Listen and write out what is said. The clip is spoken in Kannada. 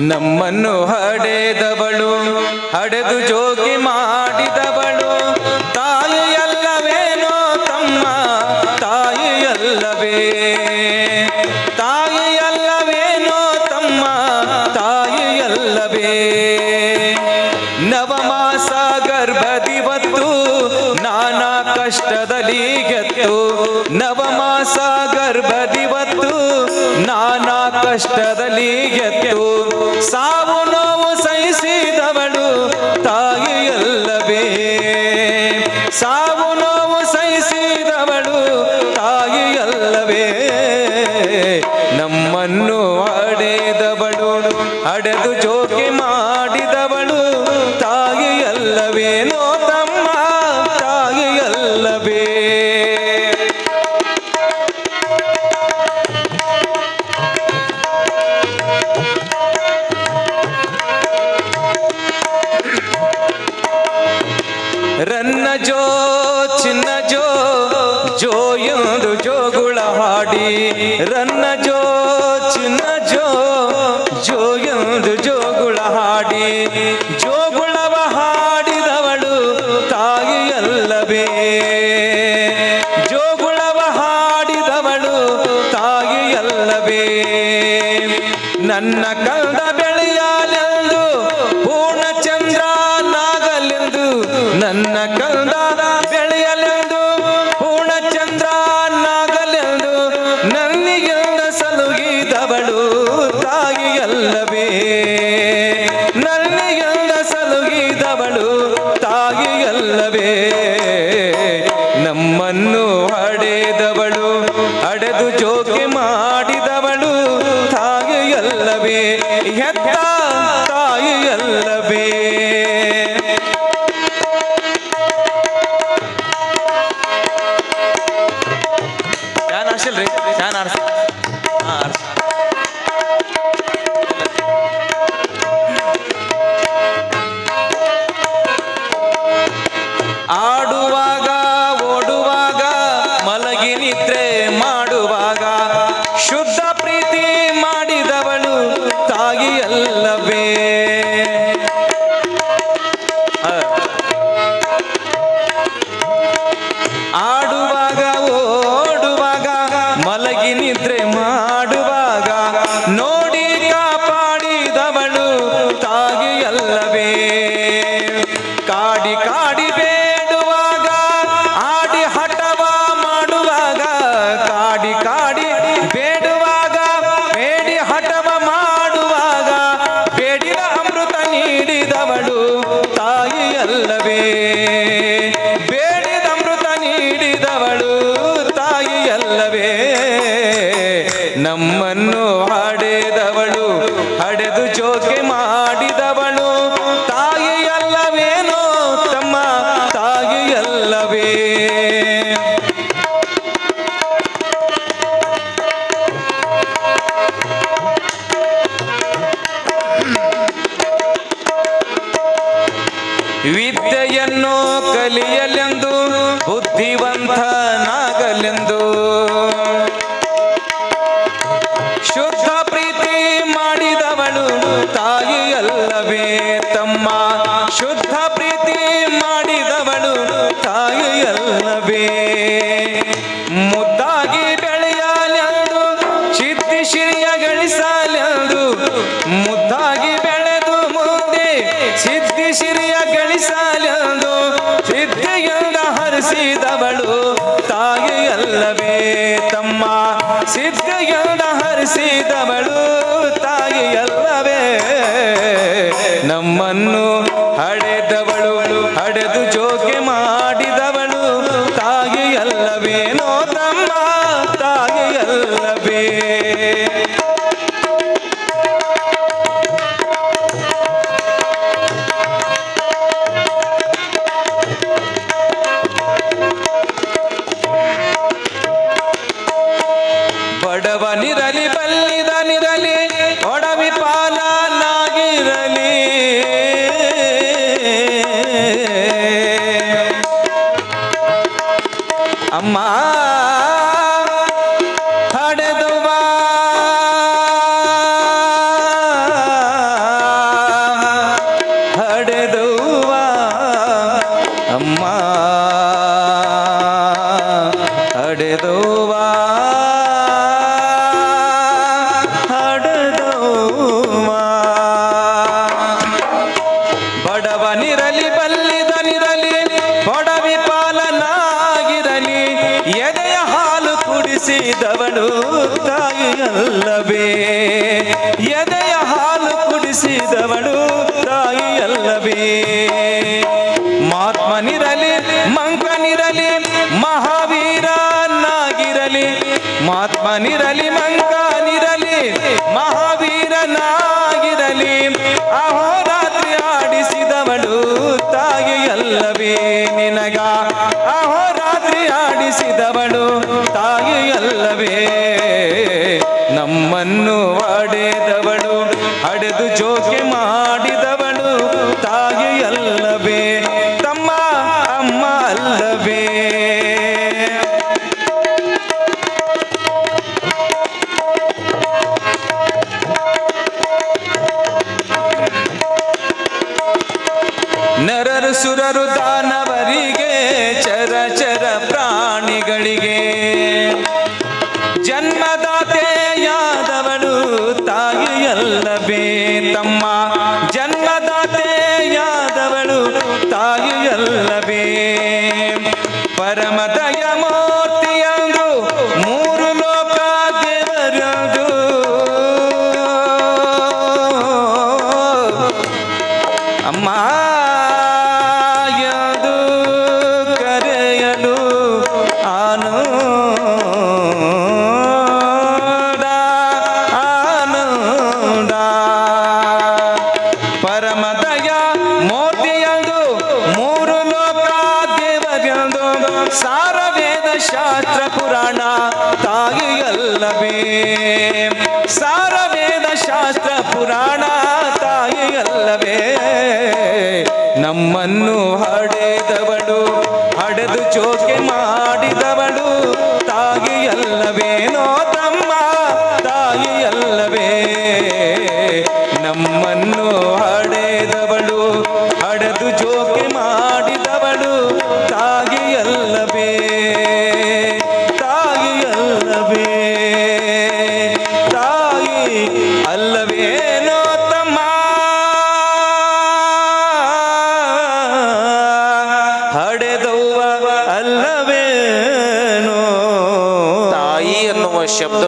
ನಮ್ಮನ್ನು ಹಡೆದವಳು, ಹಡೆದು ಜೋಗಿ ಮಾಡಿದವಳು. ತಾಯಿಯಲ್ಲವೇನೋ ತಮ್ಮ, ತಾಯಿಯಲ್ಲವೇ. ತಾಯಿಯಲ್ಲವೇನೋ ತಮ್ಮ, ತಾಯಿಯಲ್ಲವೇ. ನವಮಾಸ ಗರ್ಭದಿವತ್ತು ನಾನಾ ಕಷ್ಟದಲ್ಲಿ ಗೆದ್ದು ನವಮಾಸ ಗರ್ಭದಿವತ್ತು ನಾನಾ ಕಷ್ಟದಲ್ಲಿ ಸಾವು ನೋವು ಸಹಿಸಿದವಳು ತಾಯಿಯಲ್ಲವೇ. ಸಾವು ನೋವು ಸಹಿಸಿದವಳು ತಾಯಿಯಲ್ಲವೇ. ನಮ್ಮನ್ನು ಅಡೆದವಳು ಅಡೆದು ಜೋಗಿ ಮಾಡಿದವಳು ತಾಯಿಯಲ್ಲವೇನೋ. ಹಾಡಿ, ಜೋಗುಳವ ಹಾಡಿದವಳು ತಾಯಿಯಲ್ಲವೇ. ಜೋಗುಳವ ಹಾಡಿದವಳು ತಾಯಿಯಲ್ಲವೇ. ನನ್ನ ಕಂದ ಬೆಳೆಯಲೆಂದು ಪೂರ್ಣಚಂದ್ರ ನಾಗಲೆಂದು ನನ್ನ ಕಂದ ಬೆಳೆಯಲೆಂದು ಪೂರ್ಣಚಂದ್ರ ನಾಗಲೆಂದು ನನ್ನಿಗೆಲ್ಲ ಸಲುಗಿದವಳು ತಾಯಿಯಲ್ಲವೇ. ತಾಯಿಯಲ್ಲವೇ ಹೆತ್ತ ತಾಯಿಯಲ್ಲವೇ ಹಡೆದು ಜೋಕೆ ಮಾಡಿದವಳು. ತಾಯಿಯಲ್ಲವೇನೋ ತಮ್ಮ ತಾಯಿಯಲ್ಲವೇ. ವಿದ್ಯೆಯನ್ನು ಕಲಿಯಲೆಂದು ಬುದ್ಧಿವಂತನಾಗಲೆಂದು. ಮುದ್ದಾಗಿ ಬೆಳೆದು ಮುಂದೆ ಸಿದ್ಧಿ ಶಿರಿಯ ಗಳಿಸಲೆಂದು ಸಿದ್ಧಿಯಿಂದ ಹರಿಸಿದವಳು ತಾಯಿಯಲ್ಲವೇ ತಮ್ಮ ಸಿದ್ಧಿಯಿಂದ ಅಲ್ಲವೇ? ಎದೆಯ ಹಾಲು ಕುಡಿಸಿದವಳು ತಾಯಿ ಅಲ್ಲವೇ? ಮಾತ್ಮನಿರಲಿ, ಮಂಕನಿರಲಿ, ಮಹಾವೀರನಾಗಿರಲಿ. ಮಾತ್ಮನಿರಲಿ, ಮಂಕನಿರಲಿ, ಮಹಾವೀರನಾಗಿರಲಿ. ಅಹೋರಾತ್ರಿ ಆಡಿಸಿದವಳು ತಾಯಿ ಅಲ್ಲವೇ? ನಿನಗ ಅಹೋರಾತ್ರಿ ಆಡಿಸಿದವಳು ತಾಯಿ ಅಲ್ಲವೇ? ನಮ್ಮನ್ನು ಒಡೆದವಳು ಹಡೆದು ಜೋಕೆ ಮಾಡಿದವಳು ತಾಯಿಯಲ್ಲವೇ ತಮ್ಮ ಅಮ್ಮ ಅಲ್ಲವೇ? ನರರು ಸುರರು ದಾನವರಿಗೆ ತಾಯಿಯಲ್ಲವೇ ತಮ್ಮ ಜನ್ಮದಾತೆಯಾದವಳು ತಾಯಿಯಲ್ಲವೇ. ಪರಮದಯ ಸಾರವೇದ ಶಾಸ್ತ್ರ ಪುರಾಣ ತಾಯಿಯಲ್ಲವೇ. ನಮ್ಮನ್ನು ಹಡೆದವಳು ಹಡೆದು ಚೋಕೆ ಮಾಡಿದವಳು. ಅಲ್ಲವೇನೋ ತಮ್ಮ ಹಡೆದವ್ವ ಅಲ್ಲವೇನೋ ತಾಯಿ ಅನ್ನುವ ಶಬ್ದ